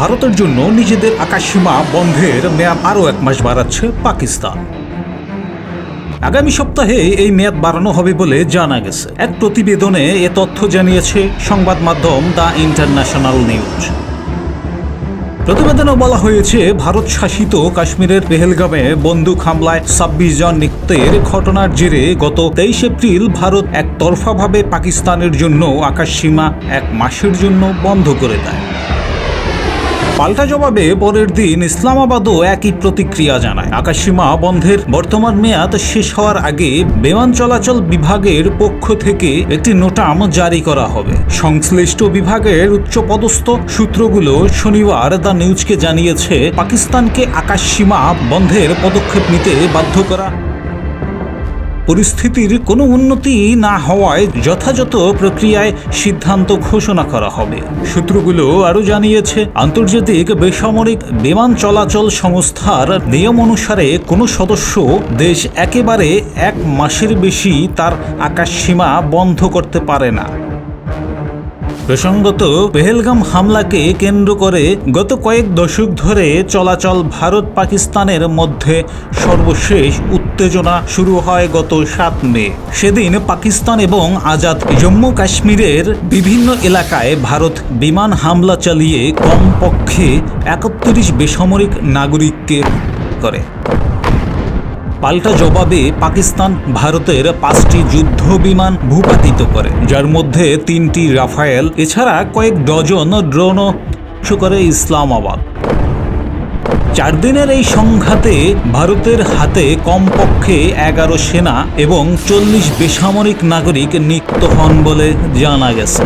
ভারতের জন্য নিজেদের আকাশসীমা বন্ধের মেয়াদ আরও এক মাস বাড়াচ্ছে পাকিস্তান। আগামী সপ্তাহে এই মেয়াদ বাড়ানো হবে বলে জানা গেছে। এক প্রতিবেদনে এ তথ্য জানিয়েছে সংবাদ মাধ্যম দ্য ইন্টারন্যাশনাল নিউজ। প্রতিবেদনে বলা হয়েছে, ভারত শাসিত কাশ্মীরের পেহেলগামে বন্দুক হামলায় ছাব্বিশ জন নিহতের ঘটনার জেরে গত তেইশ এপ্রিল ভারত একতরফাভাবে পাকিস্তানের জন্য আকাশসীমা এক মাসের জন্য বন্ধ করে দেয়। পাল্টা জবাবে পরের দিন ইসলামাবাদও একই প্রতিক্রিয়া জানায়। আকাশসীমা বন্ধের বর্তমান মেয়াদ শেষ হওয়ার আগে বিমান চলাচল বিভাগের পক্ষ থেকে একটি নোটাম জারি করা হবে। সংশ্লিষ্ট বিভাগের উচ্চপদস্থ সূত্রগুলো শনিবার দ্য নিউজকে জানিয়েছে, পাকিস্তানকে আকাশসীমা বন্ধের পদক্ষেপ নিতে বাধ্য করা পরিস্থিতির কোনো উন্নতি না হওয়ায় যথাযথ প্রক্রিয়ায় সিদ্ধান্ত ঘোষণা করা হবে। সূত্রগুলো আরও জানিয়েছে, আন্তর্জাতিক বেসামরিক বিমান চলাচল সংস্থার নিয়ম অনুসারে কোনো সদস্য দেশ একেবারে এক মাসের বেশি তার আকাশসীমা বন্ধ করতে পারে না। প্রসঙ্গত, পেহেলগাম হামলাকে কেন্দ্র করে গত কয়েক দশক ধরে চলাচল ভারত পাকিস্তানের মধ্যে সর্বশেষ উত্তেজনা শুরু হয় গত সাত মে। সেদিন পাকিস্তান এবং আজাদ জম্মু কাশ্মীরের বিভিন্ন এলাকায় ভারত বিমান হামলা চালিয়ে কমপক্ষে একত্রিশ বেসামরিক নাগরিককে করে। পাল্টা জবাবে পাকিস্তান ভারতের পাঁচটি যুদ্ধ বিমান ভূপাতিত করে, যার মধ্যে তিনটি রাফায়েল, এছাড়া কয়েক ডজন ড্রোনও করে ইসলামাবাদ। চার দিনের এই সংঘাতে ভারতের হাতে কমপক্ষে এগারো সেনা এবং চল্লিশ বেসামরিক নাগরিক নিহত হন বলে জানা গেছে।